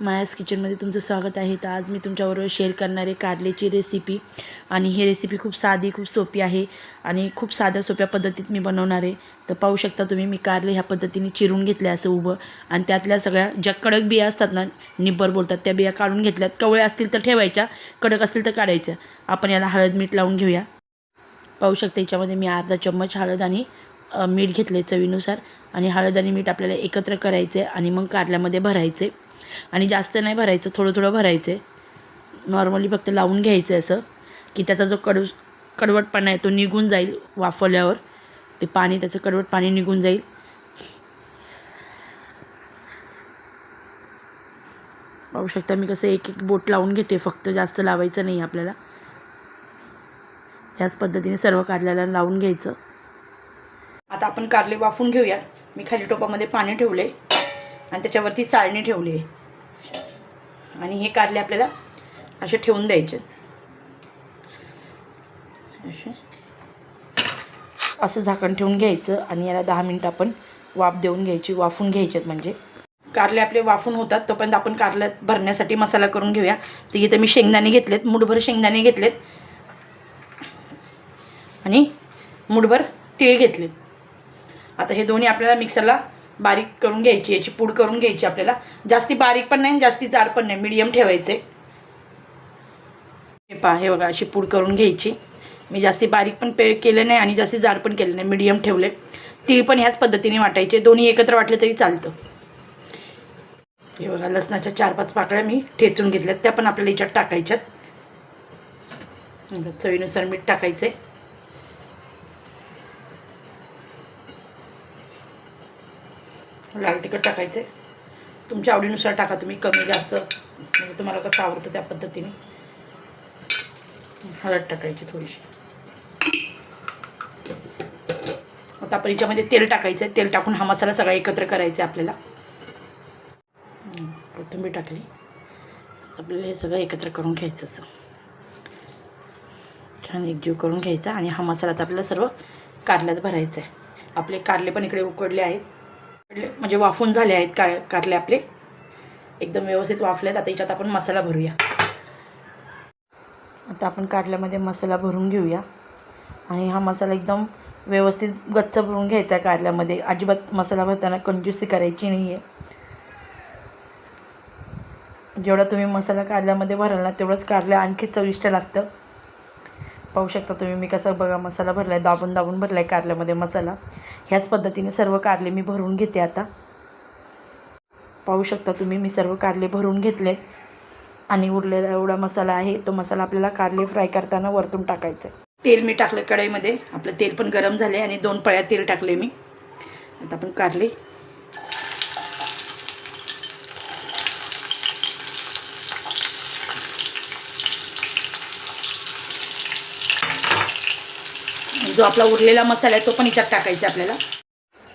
मायास किचनमध्ये तुमचं स्वागत आहे. तर आज मी तुमच्याबरोबर शेअर करणार आहे कारल्याची रेसिपी आणि ही रेसिपी खूप साधी खूप सोपी आहे. आणि खूप साध्या सोप्या पद्धतीत मी बनवणार आहे. तर पाहू शकता तुम्ही मी कारले ह्या पद्धतीने चिरून घेतले असं उभं. आणि त्यातल्या सगळ्या ज्या कडक बिया असतात ना निब्बर बोलतात त्या बिया काढून घेतल्यात. कवळे असतील तर ठेवायच्या कडक असतील तर काढायच्या. आपण याला हळद मीठ लावून घेऊया. पाहू शकता याच्यामध्ये मी अर्धा चम्मच हळद आणि मीठ घेतले चवीनुसार. आणि हळद आणि मीठ आपल्याला एकत्र करायचे आणि मग कारल्यामध्ये भरायचे आणि जास्त नाही भरायचं थोडं थोडं भरायचे. नॉर्मली फक्त लावून घ्यायचं असं की त्याचा जो कडू कडवटपणा आहे तो निघून जाईल वाफवल्यावर. ते पाणी त्याचं कडवट पाणी निघून जाईल. पाहू शकता मी कसं एक एक बोट लावून घेते फक्त जास्त लावायचं नाही आपल्याला. ह्याच पद्धतीने सर्व कारल्याला लावून घ्यायचं. आता आपण कारले वाफून घेऊया. मी खाली टोपामध्ये पाणी ठेवले आणि त्याच्यावरती चाळणी ठेवली. आहे आणि हे कारले आपल्याला असे ठेवून द्यायचे. असे. असं झाकण ठेवून घ्यायचं आणि याला दहा मिनटं आपण वाफ देऊन घ्यायची वाफून घ्यायचेत म्हणजे. कारले आपले वाफून होतात तोपर्यंत आपण कारल्यात भरण्यासाठी मसाला करून घेऊया. तर इथं मी शेंगदाणे घेतलेत मुठभर शेंगदाणे घेतलेत. आणि मुठभर तिळ घेतले आता हे दोन्ही आपल्याला मिक्सरला बारीक करून घ्यायची याची पूड करून घ्यायची आपल्याला. जास्ती बारीक पण नाही आणि जास्ती जाड पण नाही मीडियम ठेवायचे. हे पहा हे बघा अशी पूड करून घ्यायची. मी जास्ती बारीक पण पे केले नाही आणि जास्ती जाड पण केले नाही मीडियम ठेवले. तीळ पण ह्याच पद्धतीने वाटायचे दोन्ही एकत्र वाटले तरी चालतं. हे बघा लसणाच्या चार पाच पाकळ्या मी ठेचून घेतल्यात त्या पण आपल्याला याच्यात टाकायच्यात. चवीनुसार मीठ टाकायचे लाल तिखट आहे तुमच्या आवडीनुसार टाका तुम्ही कमी जास्त म्हणजे तुम्हाला कसं आवडतं त्या पद्धतीने. हळद टाकायची थोडीशी. आता आपण याच्यामध्ये तेल टाकायचं आहे तेल टाकून हा मसाला सगळा एकत्र करायचा आहे आपल्याला कोथिंबीर टाकली. आपल्याला हे सगळं एकत्र करून घ्यायचं असं. छान एकजीव करून घ्यायचा आणि हा मसाला आता आपल्याला सर्व कारल्यात भरायचा आहे आपले कारले पण इकडे उकडले आहेत. म्हणजे वाफून झाले आहेत कार कारले आपले. एकदम व्यवस्थित वाफले आहेत आता याच्यात आपण मसाला भरूया. आता आपण कारल्यामध्ये मसाला भरून घेऊया. आणि हा मसाला एकदम व्यवस्थित गच्च भरून घ्यायचा आहे कारल्यामध्ये. अजिबात मसाला भरताना कंजूसी करायची नाही आहे जेवढा तुम्ही मसाला कारल्यामध्ये भराल ना तेवढंच कारलं आणखी चविष्ट लागतं. पाहू शकता तुम्ही मी कसं बघा मसाला भरला आहे दाबून दाबून भरला आहे कारल्यामध्ये मसाला. ह्याच पद्धतीने सर्व कारले मी भरून घेते आता. पाहू शकता तुम्ही मी सर्व कारले भरून घेतले. आणि उरलेला एवढा मसाला आहे तो मसाला आपल्याला कारले फ्राय करताना वरतून टाकायचा आहे तेल मी टाकलं कढईमध्ये. आपलं तेल पण गरम झाले आणि दोन पळ्या तेल टाकले मी. आता आपण कारले जो आपला उरलेला मसाला आहे तो पण याच्यात टाकायचा आपल्याला.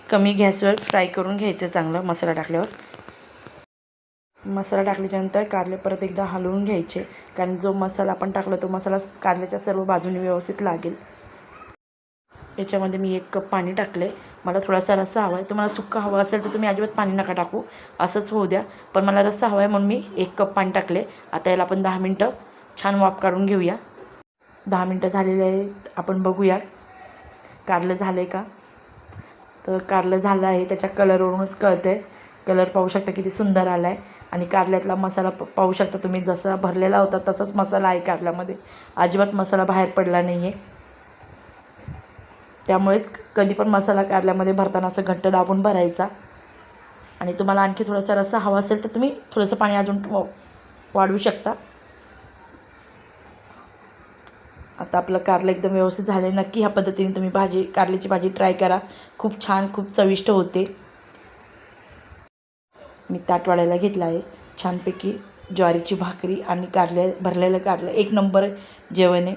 कमी गॅसवर फ्राय करून घ्यायचं चांगलं मसाला टाकल्यावर. मसाला टाकल्याच्यानंतर कारले परत एकदा हलवून घ्यायचे. कारण जो मसाला आपण टाकला तो मसाला कारल्याच्या सर्व बाजूने व्यवस्थित लागेल. याच्यामध्ये मी एक कप पाणी टाकले. मला थोडासा रस्सा हवा आहे. तुम्हाला सुक्का हवा असेल तर तुम्ही अजिबात पाणी नका टाकू. असंच होऊ द्या. पण मला रस्सा हवा आहे म्हणून मी एक कप पाणी टाकले. आता याला आपण दहा मिनटं छान वाफ काढून घेऊया. दहा मिनटं झालेले आहेत. आपण बघूया. कारलं झालं आहे का? तर कारलं झालं आहे त्याच्या कलरवरूनच कळतं आहे कलर पाहू शकता किती सुंदर आला आहे आणि कारल्यातला मसाला प पाहू शकता तुम्ही जसा भरलेला होता तसाच मसाला आहे कारल्यामध्ये. अजिबात मसाला बाहेर पडला नाही आहे त्यामुळेच कधी पण मसाला कारल्यामध्ये भरताना असं घट्ट दाबून भरायचा. आणि तुम्हाला आणखी थोडासा रस्सा हवा असेल तर तुम्ही थोडंसं पाणी अजून वा- वाढवू शकता. आता आपलं कारलं एकदम व्यवस्थित झालं आहे नक्की ह्या पद्धतीने तुम्ही भाजी कारल्याची भाजी ट्राय करा. खूप छान खूप चविष्ट होते. मी ताट वाढायला घेतला आहे छानपैकी ज्वारीची भाकरी आणि कारल्या भरलेलं कारलं. एक नंबर जेवण आहे.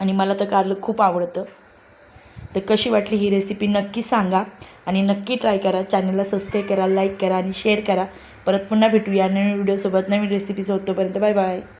आणि मला तर कारलं खूप आवडतं. तर कशी वाटली ही रेसिपी नक्की सांगा. आणि नक्की ट्राय करा. चॅनलला सबस्क्राईब करा लाईक करा आणि शेअर करा. परत पुन्हा भेटूया नवीन व्हिडिओसोबत नवीन रेसिपीसोबत तोपर्यंत बाय बाय